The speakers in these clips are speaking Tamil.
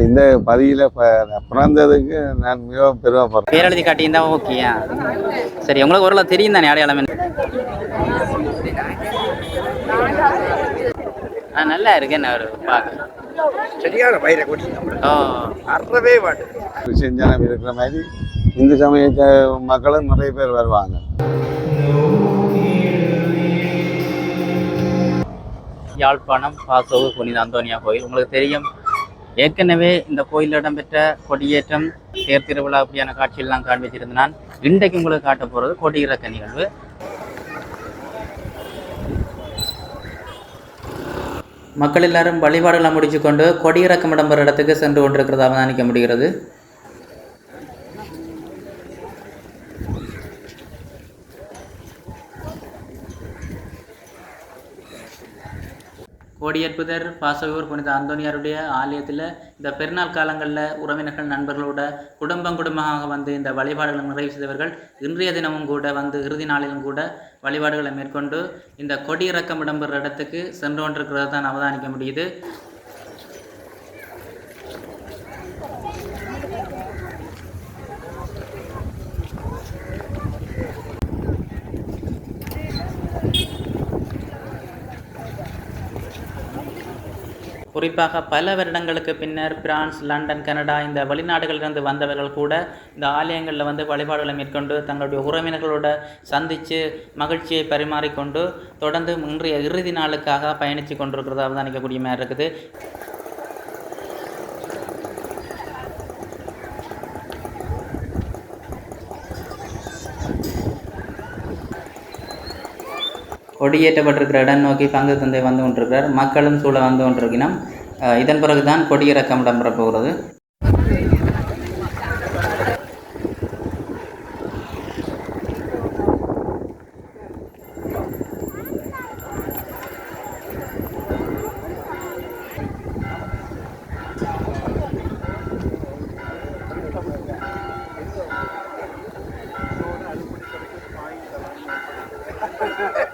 இந்த பதியில் பிறந்ததுக்கு நான் மிகவும் பெருமைப்படுறேன். பேரெழுதி காட்டியிருந்தா ஓகேயா சரி உங்களுக்கு ஓரளவு தெரியும் தானே அடையாளம்? ஆ நல்லா இருக்கு என்ன ஒரு பார்க்க சரியான கொட்டி ஓ. அறவே கிறிஸ்டியன் ஜனம் இருக்கிற மாதிரி இந்து சமய மக்களும் நிறைய பேர் வருவாங்க. யாழ்ப்பாணம் பாசோவு புனித அந்தோனியா கோயில். உங்களுக்கு தெரியும் ஏற்கனவே இந்த கோயிலில் இடம்பெற்ற கொடியேற்றம் தேர் திருவிழா அப்படியான காட்சியெல்லாம் காண்பிச்சிருந்தேன் நான் இன்றைக்கு உங்களுக்கு காட்ட போகிறது கொடியிறக்க நிகழ்வு. மக்கள் எல்லாரும் வழிபாடுகளை முடிச்சுக்கொண்டு கொடியிறக்கம் இடம்பெற இடத்துக்கு சென்று கொண்டிருக்கிறதாக தான் நினைக்க முடிகிறது. கோடியற்புதர் பாசகூர் புனித அந்தோனியாருடைய ஆலயத்தில் இந்த பெருநாள் காலங்களில் உறவினர்கள் நண்பர்களோட குடும்பம் குடும்பமாக வந்து இந்த வழிபாடுகளை நிறைவு செய்தவர்கள் இன்றைய தினமும் கூட வந்து இறுதி நாளிலும் கூட வழிபாடுகளை மேற்கொண்டு இந்த கொடியிறக்கம் இடம்பெற இடத்துக்கு சென்று கொண்டிருக்கிறத தான் அவதானிக்க முடியுது. குறிப்பாக பல வருடங்களுக்கு பின்னர் பிரான்ஸ் லண்டன் கனடா இந்த வெளிநாடுகளிலிருந்து வந்தவர்கள் கூட இந்த ஆலயங்களில் வந்து வழிபாடுகளை மேற்கொண்டு தங்களுடைய உறவினர்களோட சந்தித்து மகிழ்ச்சியை பரிமாறிக்கொண்டு தொடர்ந்து இன்றைய இறுதி நாளுக்காக பயணித்து கொண்டிருக்கிறதா அவதானிக்கக்கூடிய மாதிரி இருக்குது. கொடியேற்றப்பட்டிருக்கிற இடம் நோக்கி பங்கு தந்தை வந்து கொண்டிருக்கிறார். மக்களும் சூழ வந்து கொண்டிருக்கிறோம் இதன் பிறகுதான் கொடியிறக்கம் இடம்பெற போகிறது.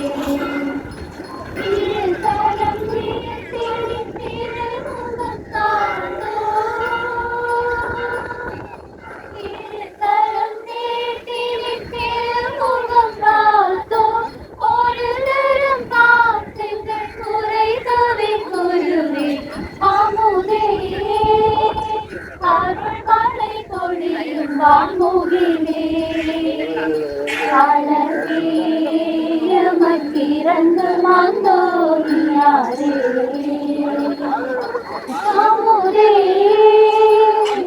காலை தொழிலும் வான்மூகிலே மக்கிரந்து மாந்தோரியாரே காமுரே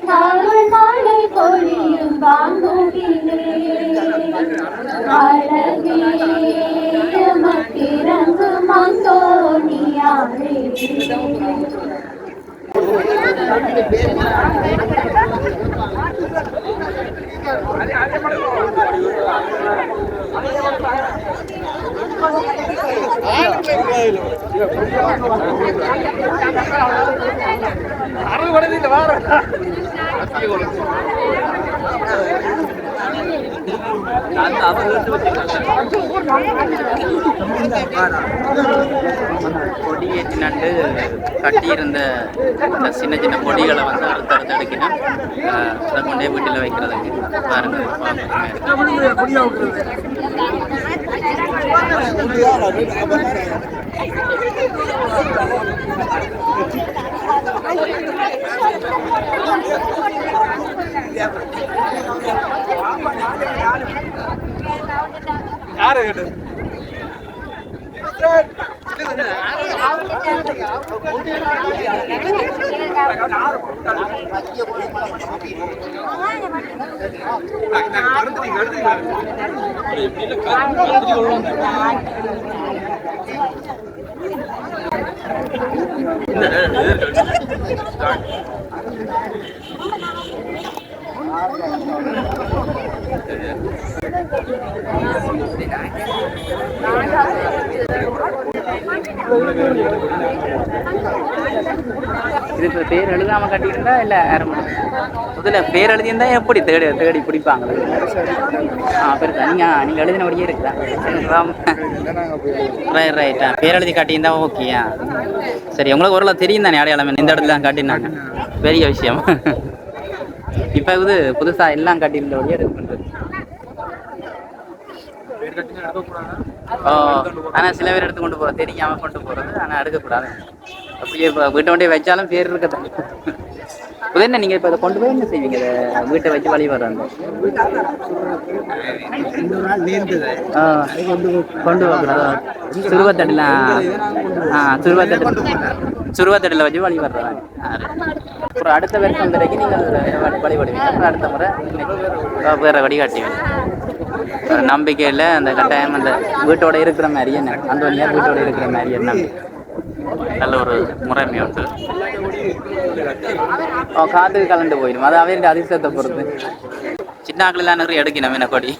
காவல் மாலை பொழியும் வான்மூகிலே. அழகே மக்கிரந்து மாந்தோரியாரே വാങ്ങുകിലേ അഴകേ മക്കിറങ്ങ് கொடியேற்றி நண்டு கட்டியிருந்த இந்த சின்ன சின்ன கொடிகளை வந்து அறுத்தடுத்து அடுக்கினேன் கொண்டே வீட்டில் வைக்கிறதுக்கு பாருங்க. Thank யாரு கேட்டு இது இப்போ பேர் எழுதாம கட்டியிருந்தா இல்லை முதல்ல பேர் எழுதியிருந்தா எப்படி தேடி தேடி பிடிப்பாங்க? ஆ பெருசா. நீங்கள் நீங்கள் எழுதினபடியே இருக்குதா? ரைட் ரைட்டா பேர் எழுதி காட்டியிருந்தா ஓகேயா சரி உங்களுக்கு ஓரளவு தெரியும் தானே அடையாளம் இந்த இடத்துல தான் காட்டினாங்க பெரிய விஷயம். இப்போ இது புதுசாக எல்லாம் காட்டியிருந்தபடியே இது பண்ணுறது. ஓ ஆனால் சில பேர் எடுத்து கொண்டு போகிறது தெரியாமல் கொண்டு போகிறது ஆனால் எடுக்கக்கூடாது. அப்படியே இப்போ வீட்டை கொண்டே வச்சாலும் பேர் இருக்கத்தான் இது என்ன நீங்கள் இப்போ அதை கொண்டு போய் என்ன செய்வீங்க? இதை வீட்டை வச்சு வழி வர்றாங்க. கொண்டு போகக்கூடாது? சுருவத்தடிலாம் ஆ சுருவத்தடி சுருவத்தடியில் வச்சு வழி வர்றாங்க அப்புறம் அடுத்த வருஷம் வரைக்கும் நீங்கள் வழிபடுவீங்க அப்புறம் அடுத்த முறை வேறு வழிகாட்டுவீங்க ஒரு நம்பிக்கையில் அந்த கட்டாயம் அந்த வீட்டோட இருக்கிற மாதிரியே என்ன? அந்த வழியாக வீட்டோட இருக்கிற மாதிரியே என்ன? நல்ல ஒரு முறைமை உண்டு. ஓ காத்துக்கு கலந்து போயிடும். அது அவருடைய அதிசயத்தை பொறுத்து. சின்ன ஆக்களெல்லாம் நிறைய எடுக்கணும் என்ன கொடி?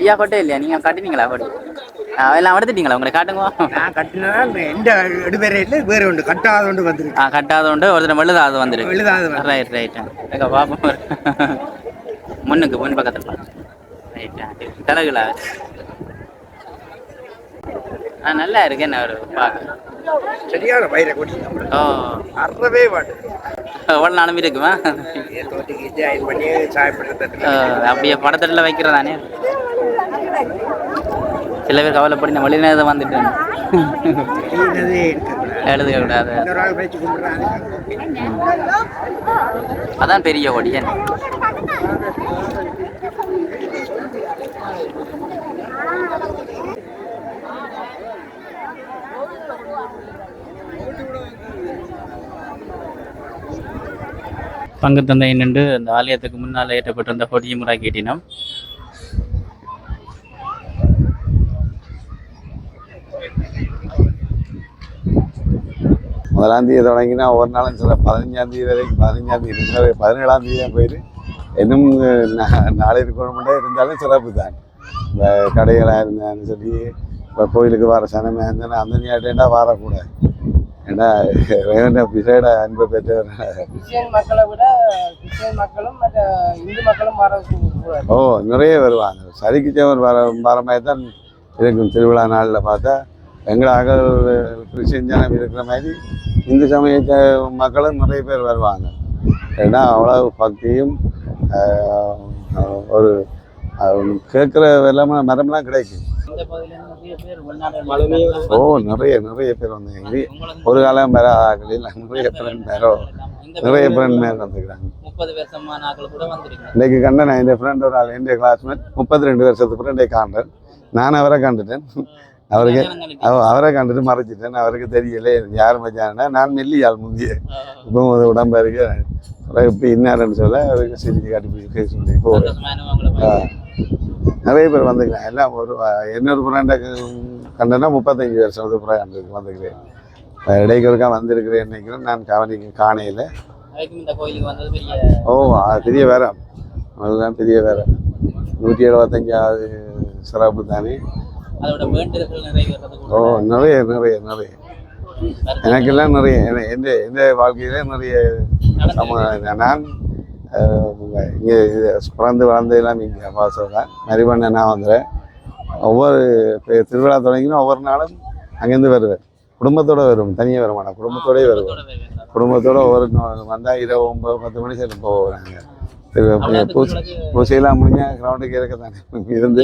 ஐயா கொட்டை இல்லையா? நீங்கள் கட்டினீங்களா கொடி? எல்லாம் எடுத்துட்டீங்களா உங்களை காட்டுங்க. நான் கட்டினா எந்த எடுபேரையில் வேறு ஒன்று. கட்டாத ஒன்று வந்துருக்கு. ஆ கட்டாத உண்டு ஒருத்தர் மெழுதாது வந்துருக்கு. எழுதாது. ரைட் ரைட் எங்க பாப்போம் முன்னுக்கு முன் பக்கத்தில் ரைட்டா தலைகளா ஆ நல்லா இருக்கு என்ன ஒரு பார்க்க சரியான வயிற கொட்டி ஓ. அறவே மாட்டு எவ்வளோ நாளும் இருக்குமா அப்படியே படத்தட்டில் வைக்கிறதானே? சில பேர் கவலைப்படி நான் வெளிநேரம் வந்துட்டேன் எழுதுக கூடாது அதான் பெரிய ஒடியன் பங்கு தந்தை நின்று அந்த ஆலயத்துக்கு முன்னால் ஏற்றப்பட்டிருந்த கொடியை முறை கேட்டினோம் முதலாம் தேதி தொடங்கினா ஒவ்வொரு நாளும் சில பதினஞ்சாம் தேதி வரைக்கும் பதினஞ்சாம் தேதி இருக்கிற பதினேழாம் தேதி தான் போயிட்டு இன்னும் நா- நாளை இருக்கணும்னே இருந்தாலும் சிறப்பு தான் இந்த கடைகளாக இருந்தான்னு சொல்லி இப்போ கோயிலுக்கு வர சனமே இருந்தாலும் அந்த நேரட்டா வரக்கூடாது ஏன்னா ரேவண்ட பிசைட அன்பை பெற்றவர் கிறிஸ்டியன் மக்களை விட கிறிஸ்டியன் மக்களும் இந்து மக்களும் வர ஓ நிறைய வருவாங்க சரிக்குச்சவர் வர வர மாதிரி தான் இருக்கும் திருவிழா நாளில் பார்த்தா எங்களாக கிறிஸ்டின் ஜனம் இருக்கிற மாதிரி இந்து சமய ச- மக்களும் நிறைய பேர் வருவாங்க. ஏன்னா அவ்வளோ பக்தியும் ஒரு கேட்குற எல்லாமே மரம்லாம் கிடைக்கும். ஓ நிறைய நிறைய பேர் வந்தாங்க ஒரு காலம் வேற ஆகல நிறைய ஃப்ரெண்ட் வேறோ நிறைய ஃப்ரெண்ட் மேல் வந்துக்கிறாங்க இன்னைக்கு கண்ட நான் இந்த ஃப்ரெண்ட் ஒரு ஆள் என்னுடைய கிளாஸ்மேட் முப்பத்தி ரெண்டு வருஷத்து ஃப்ரெண்டை காண்டேன் நான் அவரை கண்டுட்டேன். அவருக்கு அவ- அவரை கண்டுட்டு மறைச்சிட்டேன் அவருக்கு தெரியல. யார் மச்சான்னா நான் மெல்லி ஆள் முந்திய இப்போ உடம்பு இருக்கு. இப்போ இன்னாருன்னு சொல்ல அவருக்கு சிரிச்சு காட்டி சொல்லி போகிறேன். நிறைய பேர் வந்துக்கிறேன் எல்லாம் ஒரு இன்னொரு ஃப்ரெண்டை கண்டனா முப்பத்தஞ்சு வருஷம் வந்து ஃப்ரெண்ட் வந்துக்கிறேன். இடைக்கு ஒருக்கா வந்திருக்கிறேன் நினைக்கிறேன் நான் கவனி காணையில். ஓ அது பெரிய வேற அதுதான் பெரிய வேற நூற்றி எழுபத்தஞ்சாவது சிறப்பு தானே. அதோட வேண்டுதல்கள் நிறைவேறது ஓ நிறைய நிறைய நிறைய. எனக்கெல்லாம் நிறைய எந்த எந்த வாழ்க்கையில நிறைய நான் இங்கே பிறந்து வளர்ந்து எல்லாம் இங்கே வாசம் தான் மரிவண்ண நான் வந்துடுறேன் ஒவ்வொரு திருவிழா தொடங்கினா ஒவ்வொரு நாளும் அங்கேருந்து வருவேன். குடும்பத்தோட வருவோம் தனியாக வர மாட்டோம் குடும்பத்தோடயே வருவோம். குடும்பத்தோட ஒவ்வொரு வந்தால் இரவு ஒன்பது பத்து மணி சரி போவோம் நாங்கள் பூசை பூசையெல்லாம் முடிஞ்சால் கிரவுண்டுக்கு இருக்க தானே? இருந்து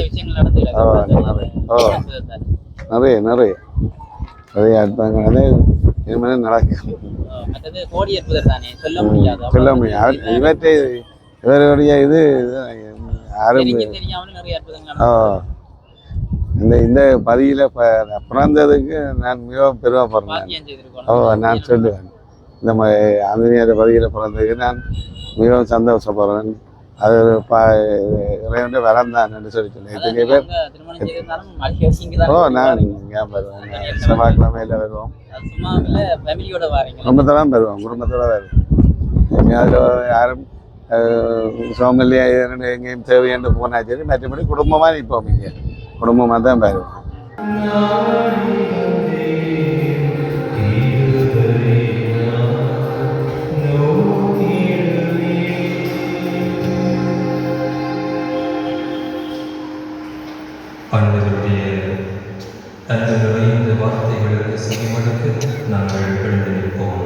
ஓ, நிறைய. ஓ. நிறைய நிறைய. நிறைய அர்த்தங்கள் அதே இனிமேல் நடக்கும்? சொல்ல முடியாது. இவற்றை இவருடைய இது ஓ. இந்த இந்த பதியில் பிறந்ததுக்கு நான் மிகவும் பெருமைப்படுறேன் ஓ நான் சொல்லுவேன். இந்த மாதிரி ஆஞ்சநேயர் பதியில் பிறந்ததுக்கு நான் மிகவும் சந்தோஷப்படுறேன். அது இறைவன் வரம் தான் என்று சொல்லி சொன்னேன் எத்தனை பேர் ஓ நான் இங்கே வருவேன். செவ்வாய்க்கிழமையில் வருவோம். குடும்பத்தோட வருவோம். குடும்பத்தோட வருவோம். எங்கேயாவது யாரும் சோமல்லியா எங்கேயும் தேவையாண்டு போனா சரி மற்றபடி குடும்பமாக நிற்போம் இங்கே. குடும்பமாக தான் வருவோம். இந்த வார்த்தைகளுக்கு செவிமடுத்து நாங்கள் எழுந்து நிற்போம்